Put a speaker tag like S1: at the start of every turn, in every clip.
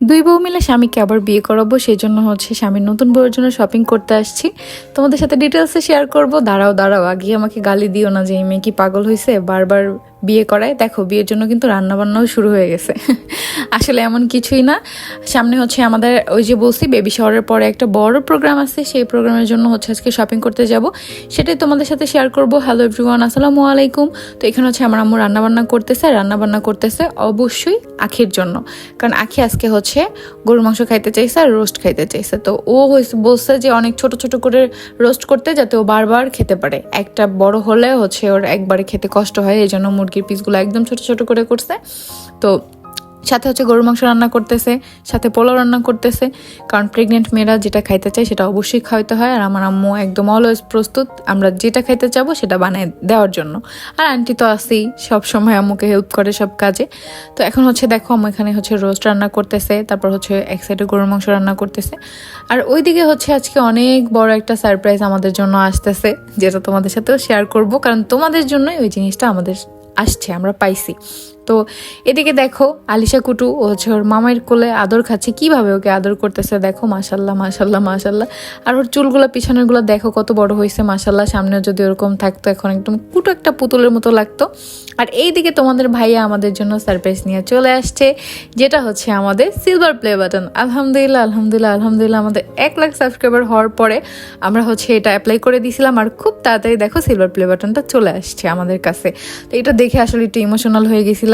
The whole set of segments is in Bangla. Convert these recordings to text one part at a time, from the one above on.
S1: দুই বউ মিলে স্বামীকে আবার বিয়ে করাবো সেই জন্য হচ্ছে স্বামীর নতুন বউয়ের জন্য শপিং করতে আসছি। তোমাদের সাথে ডিটেলসে শেয়ার করব। দাঁড়াও দাঁড়াও আগে আমাকে গালি দিও না যে এই মেয়ে কি পাগল হয়েছে বারবার বিয়ে করায়। দেখো, বিয়ের জন্য কিন্তু রান্নাবান্নাও শুরু হয়ে গেছে। আসলে এমন কিছুই না। সামনে হচ্ছে আমাদের ওই যে বলছি বেবি শহরের পরে একটা বড় প্রোগ্রাম আছে। সেই প্রোগ্রামের জন্য হচ্ছে আজকে শপিং করতে যাব। সেটাই তোমাদের সাথে শেয়ার করব। হ্যালো এভরিওয়ান আসসালামু আলাইকুম। তো এখানে হচ্ছে আমার আম্মু রান্নাবান্না করতেছে। রান্নাবান্না করতেছে অবশ্যই আখির জন্য। কারণ আখি আজকে হচ্ছে গরুর মাংস খাইতে চাইছে আর রোস্ট খাইতে চাইছে। তো ও বলছে যে অনেক ছোট ছোট করে রোস্ট করতে যাতে ও বারবার খেতে পারে। একটা বড় হলে হচ্ছে ওর একবারে খেতে কষ্ট হয় এই জন্য মুরগির পিসগুলো একদম ছোট ছোট করে করছে। তো সাথে হচ্ছে গরুর মাংস রান্না করতেছে, সাথে পোলাও রান্না করতেছে। কারণ প্রেগনেন্ট মেয়েরা যেটা খাইতে চায় সেটা অবশ্যই খাওয়াতে হয়। আর আমার আম্মু একদম অলওয়েজ প্রস্তুত, আমরা যেটা খাইতে চাবো সেটা বানিয়ে দেওয়ার জন্য। আর আন্টি তো আসেই সব সময় আম্মুকে হেল্প করে সব কাজে। তো এখন হচ্ছে দেখো, আম্মু এখানে হচ্ছে রোস্ট রান্না করতেছে, তারপর হচ্ছে এক সাইডে গরুর মাংস রান্না করতেছে। আর ওইদিকে হচ্ছে আজকে অনেক বড় একটা সারপ্রাইজ আমাদের জন্য আসতেছে, যেটা তোমাদের সাথেও শেয়ার করব। কারণ তোমাদের জন্যই ওই জিনিসটা আমাদের আসছে আমরা পাইছি। তো এদিকে দেখো আলিশা কুটু ও ওর মামাইয়ের কোলে আদর খাচ্ছে, কীভাবে ওকে আদর করতেছে দেখো মাশাল্লাহ মাশাল্লাহ মাশাল্লাহ আর ওর চুলগুলো পিছনেরগুলো দেখো কত বড় হয়েছে মাশাল্লাহ সামনে যদি ওরকম থাকতো, এখন একদম কুটু একটা পুতুলের মতো লাগতো। আর এইদিকে তোমাদের ভাইয়া আমাদের জন্য সারপ্রাইজ নিয়ে চলে আসছে, যেটা হচ্ছে আমাদের সিলভার প্লে বাটন আলহামদুলিল্লাহ আলহামদুলিল্লাহ আলহামদুলিল্লাহ। আমাদের এক লাখ সাবস্ক্রাইবার হওয়ার পরে আমরা হচ্ছে এটা অ্যাপ্লাই করে দিয়েছিলাম, আর খুব তাড়াতাড়ি দেখো সিলভার প্লে বাটনটা চলে আসছে আমাদের কাছে। তো এটা দেখে আসলে একটু ইমোশনাল হয়ে গেছিলাম।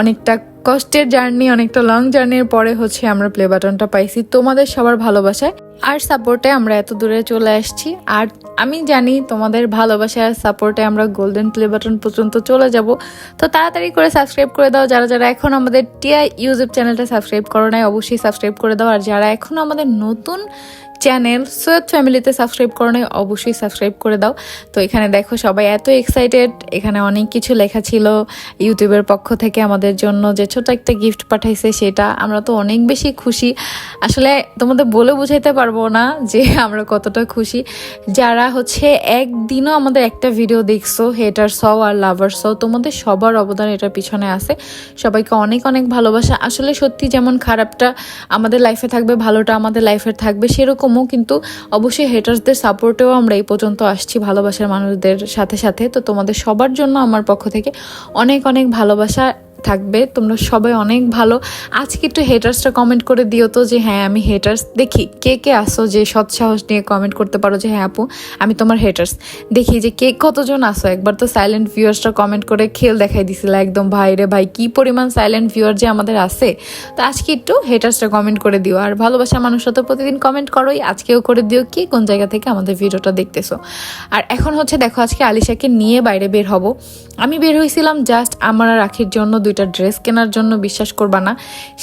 S1: অনেকটা কষ্টের জার্নি, অনেকটা লং জার্নির পরে হচ্ছে আমরা প্লে বাটনটা পাইছি। তোমাদের সবার ভালোবাসায় আর সাপোর্টে আমরা এত দূরে চলে আসছি। আর আমি জানি তোমাদের ভালোবাসা আর সাপোর্টে আমরা গোল্ডেন প্লে বাটন পর্যন্ত চলে যাব। তো তাড়াতাড়ি করে সাবস্ক্রাইব করে দাও। যারা যারা এখন আমাদের টিআই ইউটিউব চ্যানেলটা সাবস্ক্রাইব করো নাই, অবশ্যই সাবস্ক্রাইব করে দাও। আর যারা এখন আমাদের নতুন চ্যানেল সৈয়দ ফ্যামিলিতে সাবস্ক্রাইব করো অবশ্যই সাবস্ক্রাইব করে দাও। তো এখানে দেখো সবাই এত এক্সাইটেড এখানে অনেক কিছু লেখা ছিল ইউটিউবের পক্ষ থেকে আমাদের জন্য যে ছোট একটা গিফট পাঠাইছে সেটা। আমরা তো অনেক বেশি খুশি। আসলে তোমাদের বলে বুঝাইতে পারব না যে আমরা কতটা খুশি। যারা হচ্ছে একদিনও আমাদের একটা ভিডিও দেখছ হেটার সও আর লাভার সও তোমাদের সবার অবদান এটার পিছনে আছে। সবাইকে অনেক অনেক ভালোবাসা। আসলে সত্যি যেমন খারাপটা আমাদের লাইফে থাকবে, ভালোটা আমাদের লাইফে থাকবে সেরকমও কিন্তু অবশ্যই হেটার্সদের সাপোর্টেও আমরা এই পর্যন্ত আসছি ভালোবাসার মানুষদের সাথে সাথে। তো তোমাদের সবার জন্য আমার পক্ষ থেকে অনেক অনেক ভালোবাসা থাকবে, তোমরা সবাই অনেক ভালো। আজকে একটু হেটার্সটা কমেন্ট করে দিও তো যে হ্যাঁ আমি হেটার্স দেখি, কে কে আসো যে সৎ সাহস নিয়ে কমেন্ট করতে পারো যে হ্যাঁ আপু, আমি তোমার হেটার্স দেখি যে, কে কতজন আসো? একবার তো সাইলেন্ট ভিউয়ার্সটা কমেন্ট করে খেল দেখাই দিছিল একদম, ভাই রে ভাই, কি পরিমাণ সাইলেন্ট ভিউয়ার যে আমাদের আছে? তো আজকে একটু হেটার্সটা কমেন্ট করে দিও, আর ভালোবাসা মানুষরা তো প্রতিদিন কমেন্ট করোই, আজকেও করে দিও কি কোন জায়গা থেকে আমাদের ভিডিওটা দেখতেছো। আর এখন হচ্ছে দেখো, আজকে আলিশাকে নিয়ে বাইরে বের হব। আমি বের হয়েছিলাম জাস্ট আমার রাখির জন্য দুইটা ড্রেস কেনার জন্য বিশ্বাস করবা না।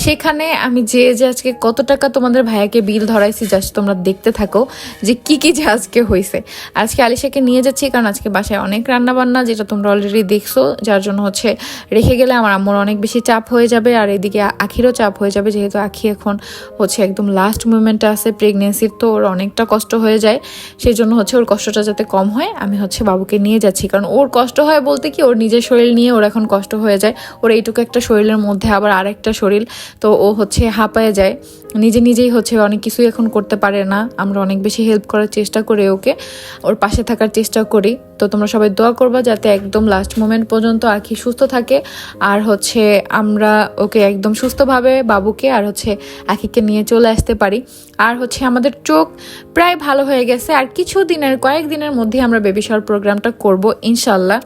S1: সেখানে আমি যে যে আজকে কত টাকা তোমাদের ভাইয়াকে বিল ধরাইছি, জাস্ট তোমরা দেখতে থাকো যে কি কি যে আজকে হয়েছে আজকে আলিশাকে নিয়ে যাচ্ছি, কারণ আজকে বাসায় অনেক রান্না বান্না যেটা তোমরা অলরেডি দেখছ, যার জন্য হচ্ছে রেখে গেলে আমার আম্মুর অনেক বেশি চাপ হয়ে যাবে, আর এদিকে আখিরও চাপ হয়ে যাবে, যেহেতু আখি এখন হচ্ছে একদম লাস্ট মুভমেন্টে আছে প্রেগনেন্সির তো ওর অনেকটা কষ্ট হয়ে যায়। সেই জন্য হচ্ছে ওর কষ্টটা যাতে কম হয়, আমি হচ্ছে বাবুকে নিয়ে যাচ্ছি। কারণ ওর কষ্ট হয় বলতে কি, ওর নিজের শরীর নিয়ে ওর এখন কষ্ট হয়ে যায়, ওর এইটুকু একটা শরীরের মধ্যে, আবার আরেকটা শরীর। তো ও হচ্ছে হাঁপায়ে যায়। নিজে নিজেই হচ্ছে অনেক কিছুই এখন করতে পারে না। আমরা অনেক বেশি হেল্প করার চেষ্টা করি ওকে। ওর পাশে থাকার চেষ্টা করি। তো তোমরা সবাই দোয়া করবা যাতে একদম লাস্ট মোমেন্ট পর্যন্ত আখি সুস্থ থাকে। আর হচ্ছে আমরা ওকে একদম সুস্থভাবে বাবুকে আর হচ্ছে আখিকে নিয়ে চলে আসতে পারি। আর হচ্ছে আমাদের চোখ প্রায় ভালো হয়ে গেছে। আর কিছু দিনের, কয়েক দিনের মধ্যে আমরা বেবি শাওয়ার প্রোগ্রামটা করব ইনশাল্লাহ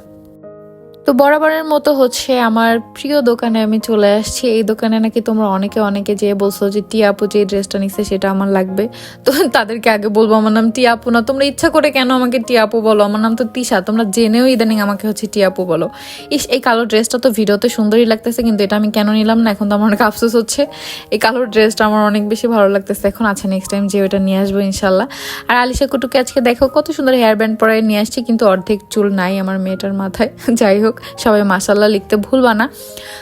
S1: তো বরাবরের মতো হচ্ছে আমার প্রিয় দোকানে আমি চলে আসছি। এই দোকানে নাকি তোমরা অনেকে অনেকে যেয়ে বলছো যে টিয়াপু যে ড্রেসটা নিচ্ছে সেটা আমার লাগবে। তো তাদেরকে আগে বলব, আমার নাম টিয়াপু না। তোমরা ইচ্ছা করে কেন আমাকে টিয়াপু বলো? আমার নাম তো তিশা, তোমরা জেনেও ইদানিং আমাকে হচ্ছে টিয়াপু বলো। ইস, এই কালো ড্রেসটা তো ভিডিওতে সুন্দরই লাগতেছে, কিন্তু এটা আমি কেন নিলাম না? এখন তো আমার অনেক আফসোস হচ্ছে। এই কালো ড্রেসটা আমার অনেক বেশি ভালো লাগতেছে। এখন আছে নেক্সট টাইম যে ওটা নিয়ে আসব ইনশাল্লাহ। আর আলিশা কুটুকে আজকে দেখো, কত সুন্দর হেয়ার ব্যান্ড পরায় নিয়ে আসছি, কিন্তু অর্ধেক চুল নাই আমার মেয়েটার মাথায়। যাই হোক সবাই মাসাল্লাহ লিখতে ভুলবা না।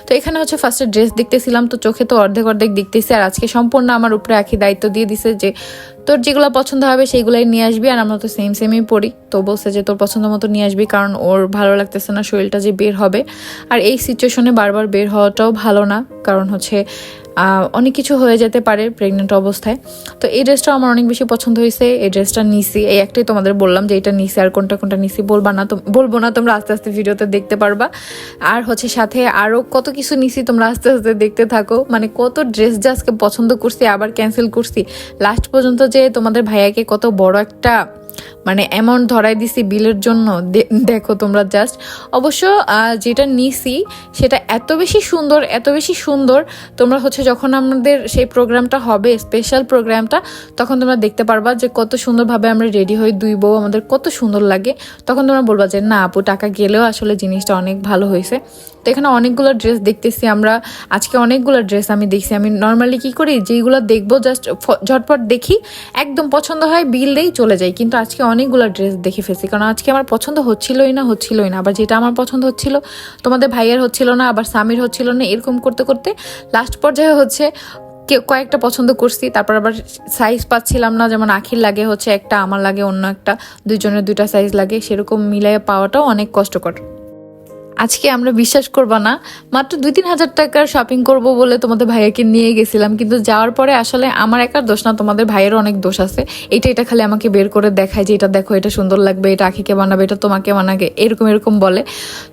S1: তো এখানে হচ্ছে ফার্স্টে ড্রেস দেখতেছিলাম, তো চোখে তো অর্ধেক অর্ধেক দেখতেছি, আর আজকে সম্পূর্ণ আমার উপরে একই দায়িত্ব দিয়ে দিছে যে তোর যেগুলো পছন্দ হবে সেইগুলাই নিয়ে আসবি, আর আমরা তো সেম সেমই পড়ি। তো বলছে যে তোর পছন্দ মতো নিয়ে আসবি, কারণ ওর ভালো লাগতেছে না শরীরটা যে বের হবে। আর এই সিচুয়েশনে বারবার বের হওয়াটাও ভালো না, কারণ হচ্ছে অনেক কিছু হয়ে যেতে পারে প্রেগনেন্ট অবস্থায়। তো এই ড্রেসটা আমার অনেক বেশি পছন্দ হয়েছে। এই ড্রেসটা নিছি। এই একটাই তোমাদের বললাম যে এটা নিছি আর কোনটা কোনটা নিছি বলবা না তো বলব না তোমরা আস্তে আস্তে ভিডিওতে দেখতে পারবা। আর হচ্ছে সাথে আরও কত কিছু নিছি তোমরা আস্তে আস্তে দেখতে থাকো। মানে কত ড্রেস যে আজকে পছন্দ করছি, আবার ক্যান্সেল করছি। লাস্ট পর্যন্ত যে তোমাদের ভাইয়াকে কত বড় একটা মানে অ্যামাউন্ট ধরাই দিছি বিলের জন্য দেখো তোমরা জাস্ট অবশ্য যেটা নিছি, সেটা এত বেশি সুন্দর, এত বেশি সুন্দর। তোমরা হচ্ছে যখন আমাদের সেই প্রোগ্রামটা হবে স্পেশাল প্রোগ্রামটা, তখন তোমরা দেখতে পারবা যে কত সুন্দরভাবে আমরা রেডি হই, দুই বউ আমাদের কত সুন্দর লাগে। তখন তোমরা বলবা যে, না আপু, টাকা গেলেও আসলে জিনিসটা অনেক ভালো হয়েছে। তো এখানে অনেকগুলো ড্রেস দেখতেছি আমরা। আজকে অনেকগুলো ড্রেস আমি দেখছি। আমি নর্মালি কি করি যেগুলো দেখব জাস্ট ঝটপট দেখি। একদম পছন্দ হয়, বিল দেই চলে যাই। কিন্তু আজকে অনেকগুলো ড্রেস দেখে ফেলছি। কারণ আজকে আমার পছন্দ হচ্ছিলই না হচ্ছিলই না। আবার যেটা আমার পছন্দ হচ্ছিল, তোমাদের ভাইয়ের হচ্ছিল না, আবার স্বামীর হচ্ছিল না, এরকম করতে করতে লাস্ট পর্যায়ে হচ্ছে কয়েকটা পছন্দ করছি। তারপর আবার সাইজ পাচ্ছিলাম না, যেমন আখির লাগে হচ্ছে একটা, আমার লাগে অন্য একটা, দুইজনের দুইটা সাইজ লাগে। সেরকম মিলাই পাওয়াটাও অনেক কষ্টকর। আজকে আমরা বিশ্বাস করব না। মাত্র দুই তিন হাজার টাকার শপিং করব বলে তোমাদের ভাইয়াকে নিয়ে গেছিলাম, কিন্তু যাওয়ার পরে আসলে আমার একার দোষ না, তোমাদের ভাইয়েরও অনেক দোষ আছে। এটা এটা খালি আমাকে বের করে দেখায় যে এটা দেখো, এটা সুন্দর লাগবে, এটা আখিকে বানাবে, এটা তোমাকে বানাবে, এরকম এরকম বলে।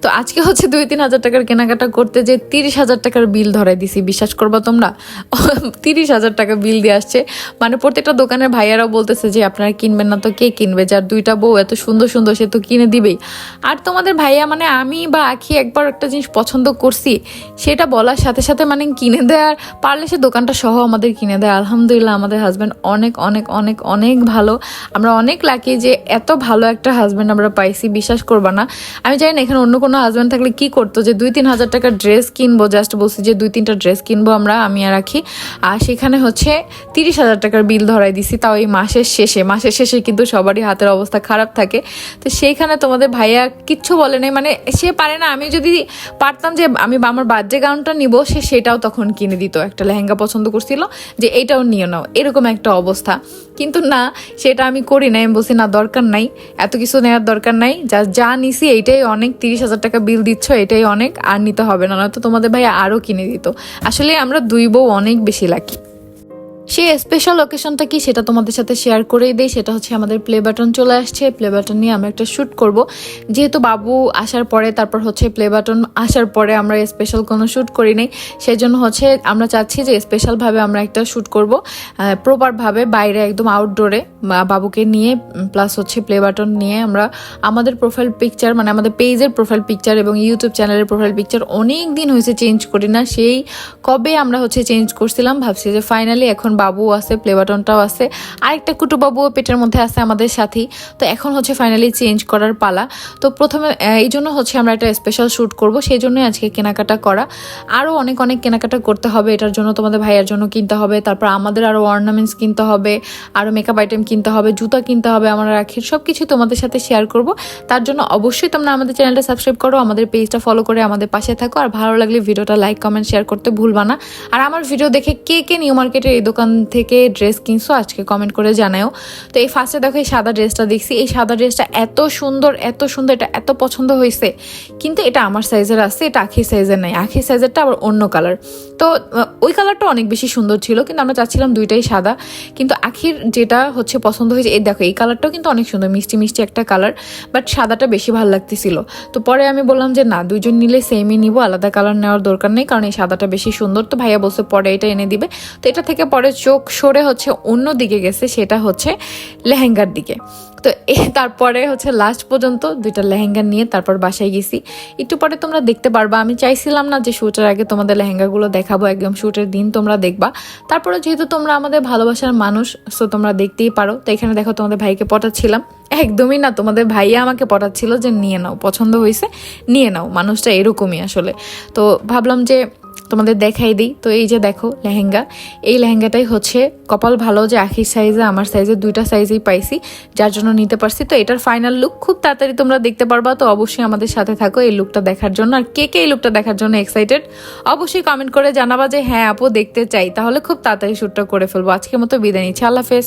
S1: তো আজকে হচ্ছে দুই তিন হাজার টাকার কেনাকাটা করতে যে তিরিশ হাজার টাকার বিল ধরাই দিছি, বিশ্বাস করব তোমরা? তিরিশ হাজার টাকা বিল দিয়ে আসছে। মানে প্রত্যেকটা দোকানের ভাইয়ারাও বলতেছে যে, আপনারা কিনবেন না তো কে কিনবে? যার দুইটা বউ এত সুন্দর সুন্দর সে তো কিনে দিবেই। আর তোমাদের ভাইয়া মানে আমি বা আখি একবার একটা জিনিস পছন্দ করছি, সেটা বলার সাথে সাথে মানে কিনে দেওয়ার, পারলে সে দোকানটা সহ আমাদের কিনে দেয়। আলহামদুলিল্লাহ, আমাদের হাজব্যান্ড অনেক অনেক অনেক অনেক ভালো। আমরা অনেক লাকি যে এত ভালো একটা হাজব্যান্ড আমরা পাইছি, বিশ্বাস করবা না। আমি জানি না, এখানে অন্য কোনো হাজব্যান্ড থাকলে কি করতো যে দুই, তিন হাজার টাকার ড্রেস কিনবো জাস্ট বলছি যে দুই, তিনটা ড্রেস কিনবো আমরা, আমি আর রাখি আর সেখানে হচ্ছে তিরিশ হাজার টাকার বিল ধরাই দিছি, তাও এই মাসের শেষে। মাসের শেষে কিন্তু সবারই হাতের অবস্থা খারাপ থাকে। তো সেইখানে তোমাদের ভাইয়া কিচ্ছু বলে নাই মানে সে পারে না আমি যদি পারতাম যে আমি আমার বার্থডে গাউনটা নিব, সে সেটাও তখন কিনে দিত। একটা লেহেঙ্গা পছন্দ করছিল যে এটাও নিয়ে নাও। এরকম একটা অবস্থা। কিন্তু না, সেটা আমি করি নাই। আমি বলছি, না, দরকার নাই। এত কিছু নেওয়ার দরকার নাই। যা যা নিছি, এইটাই অনেক। তিরিশ হাজার টাকা বিল দিচ্ছ, এটাই অনেক। আর নিতে হবে না। নয়তো তোমাদের ভাই আরও কিনে দিত। আসলে আমরা দুই বউ অনেক বেশি লাকি সেই স্পেশাল লোকেশনটা কি সেটা তোমাদের সাথে শেয়ার করেই দেই। সেটা হচ্ছে আমাদের প্লে বাটন চলে আসছে। প্লে বাটন নিয়ে আমরা একটা শ্যুট করব। যেহেতু বাবু আসার পরে, তারপর হচ্ছে প্লে বাটন আসার পরে আমরা স্পেশাল কোনো শ্যুট করি নাই। সেই জন্য হচ্ছে আমরা চাচ্ছি যে স্পেশালভাবে আমরা একটা শ্যুট করব। প্রপারভাবে বাইরে একদম আউটডোরে বাবুকে নিয়ে প্লাস হচ্ছে প্লে বাটন নিয়ে আমরা আমাদের প্রোফাইল পিকচার মানে আমাদের পেজের প্রোফাইল পিকচার এবং ইউটিউব চ্যানেলের প্রোফাইল পিকচার অনেক দিন হয়েছে চেঞ্জ করি না। সেই কবে আমরা হচ্ছে চেঞ্জ করছিলাম, ভাবছি যে ফাইনালি এখন বাবু আছে প্লে বাটনটাও আছে, আরেকটা কুটু বাবুও পেটের মধ্যে আছে আমাদের সাথেই। তো এখন হচ্ছে ফাইনালি চেঞ্জ করার পালা। তো প্রথমে এই জন্য হচ্ছে আমরা একটা স্পেশাল শ্যুট করব, সেই জন্যই আজকে কেনাকাটা করা। আরও অনেক অনেক কেনাকাটা করতে হবে, এটার জন্য তোমাদের ভাইয়ার জন্য কিনতে হবে, তারপর আমাদের আরও অর্নামেন্টস কিনতে হবে আরও মেকআপ আইটেম কিনতে হবে, জুতা কিনতে হবে, আমরা রাখির সব কিছু তোমাদের সাথে শেয়ার করব। তার জন্য অবশ্যই তোমরা আমাদের চ্যানেলটা সাবস্ক্রাইব করো, আমাদের পেজটা ফলো করে আমাদের পাশে থাকো, আর ভালো লাগলে ভিডিওটা লাইক কমেন্ট শেয়ার করতে ভুলবা না। আর আমার ভিডিও দেখে কে কে নিউ মার্কেটের এই দোকান থেকে ড্রেস কিনছো, আজকে কমেন্ট করে জানাও তো এই ফার্স্টে দেখো এই সাদা ড্রেসটা দেখছি। এই সাদা ড্রেসটা এত সুন্দর এত সুন্দর, এটা এত পছন্দ হয়েছে। কিন্তু এটা আমার সাইজের আছে, এটা আখির সাইজের নাই। আখির সাইজেরটা আবার অন্য কালার তো ওই কালারটা অনেক বেশি সুন্দর ছিল, কিন্তু আমরা চাচ্ছিলাম দুইটাই সাদা। কিন্তু আখির যেটা হচ্ছে পছন্দ হয়েছে, এই দেখো, এই কালারটাও কিন্তু অনেক সুন্দর, মিষ্টি মিষ্টি একটা কালার বাট সাদাটা বেশি ভালো লাগতেছিল। তো পরে আমি বললাম যে, না, দুইজন নিলে সেমই নিব, আলাদা কালার নেওয়ার দরকার নেই, কারণ এই সাদাটা বেশি সুন্দর। তো ভাইয়া বলছে, পরে এটা এনে দিবে। তো এটা থেকে পরে চোখ সরে হচ্ছে অন্য দিকে গেছে, সেটা হচ্ছে লেহেঙ্গার দিকে। তো এ, তারপরে হচ্ছে লাস্ট পর্যন্ত দুইটা লেহেঙ্গা নিয়ে তারপর বাসায় গেছি। একটু পরে তোমরা দেখতে পারবা, আমি চাইছিলাম না যে শ্যুটের আগে তোমাদের লেহেঙ্গাগুলো দেখাবো, একদম শ্যুটের দিন তোমরা দেখবা। তারপরে যেহেতু তোমরা আমাদের ভালোবাসার মানুষ সো তোমরা দেখতেই পারো। তো এখানে দেখো তোমাদের ভাইকে পটাচ্ছিলাম। একদমই না, তোমাদের ভাইয়া আমাকে পটাচ্ছিল যে নিয়ে নাও, পছন্দ হয়েছে, নিয়ে নাও, মানুষটা এরকমই আসলে। তো ভাবলাম যে তোমাদের দেখাই দিই। তো এই যে দেখো লেহেঙ্গা। এই লেহেঙ্গাটাই হচ্ছে কপাল ভালো যে আখির সাইজে আমার সাইজে দুইটা সাইজেই পাইছি, যার জন্য নিতে পারছি। তো এটার ফাইনাল লুক খুব তাড়াতাড়ি তোমরা দেখতে পারবা। তো অবশ্যই আমাদের সাথে থাকো এই লুকটা দেখার জন্য। আর কে কে এই লুকটা দেখার জন্য এক্সাইটেড অবশ্যই কমেন্ট করে জানাবা যে হ্যাঁ আপু, দেখতে চাই। তাহলে খুব তাড়াতাড়ি শ্যুটটা করে ফেলব। আজকের মতো বিদায় নিচ্ছি। আল্লাহ হাফেজ।